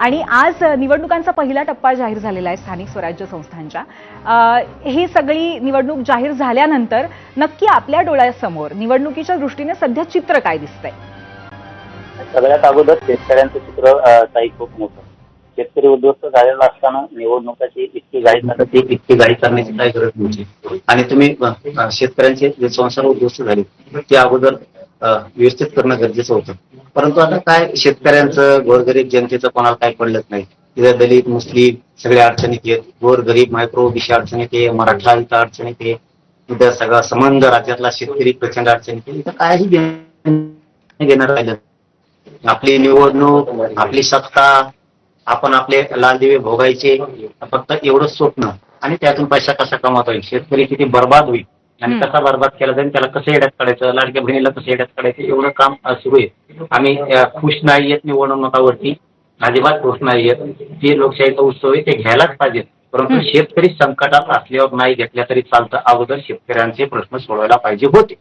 आणि आज निवडणुकांचा पहिला टप्पा जाहीर झालेला आहे स्थानिक स्वराज्य संस्थांच्या. ही सगळी निवडणूक जाहीर झाल्यानंतर नक्की आपल्या डोळ्यासमोर निवडणुकीच्या दृष्टीने सध्या चित्र काय दिसतंय? सगळ्यात अगोदर शेतकऱ्यांचं चित्र ताई खूप मोठं. शेतकरी उद्ध्वस्त झालेला असताना निवडणुकाची इतकी करत ती इतकी घाई करण्याची काही गरज नव्हती. आणि तुम्ही शेतकऱ्यांचे जे संसार उद्ध्वस्त झाले ते अगोदर व्यवस्थित करणं गरजेचं होतं. परंतु आता काय शेतकऱ्यांचं गोरगरीब जनतेचं कोणाला काय पडलंच नाही. तिथे दलित मुस्लिम सगळ्या अडचणीत येत गोरगरीब मायक्रो ओबीसी अडचणीत आहे मराठा इथं अडचणीत आहे. इथं सगळा संबंध राज्यातला शेतकरी प्रचंड अडचणीत आहे. इथं काहीही घेणार राहिलं आपली निवडणूक आपली सत्ता आपण आपले लाल दिवे भोगायचे फक्त एवढंच स्वप्न. आणि त्यातून पैसा कसा कमावता येईल शेतकरी किती बर्बाद होईल? आणि. कसा बर्बाद केला जाईल त्याला कसं येड्यात काढायचं लाडक्या बहिणीला कसं येड्यात काढायचं एवढं काम सुरू आहे आम्ही खुश नाही येत निवडणुकावरती अजिबात खुश नाही येत जे लोकशाहीचा उत्सव आहे ते घ्यायलाच पाहिजे परंतु. शेतकरी संकटात असल्यावर नाही घेतल्या तरी चालतं अगोदर शेतकऱ्यांचे प्रश्न सोडवायला पाहिजे होते.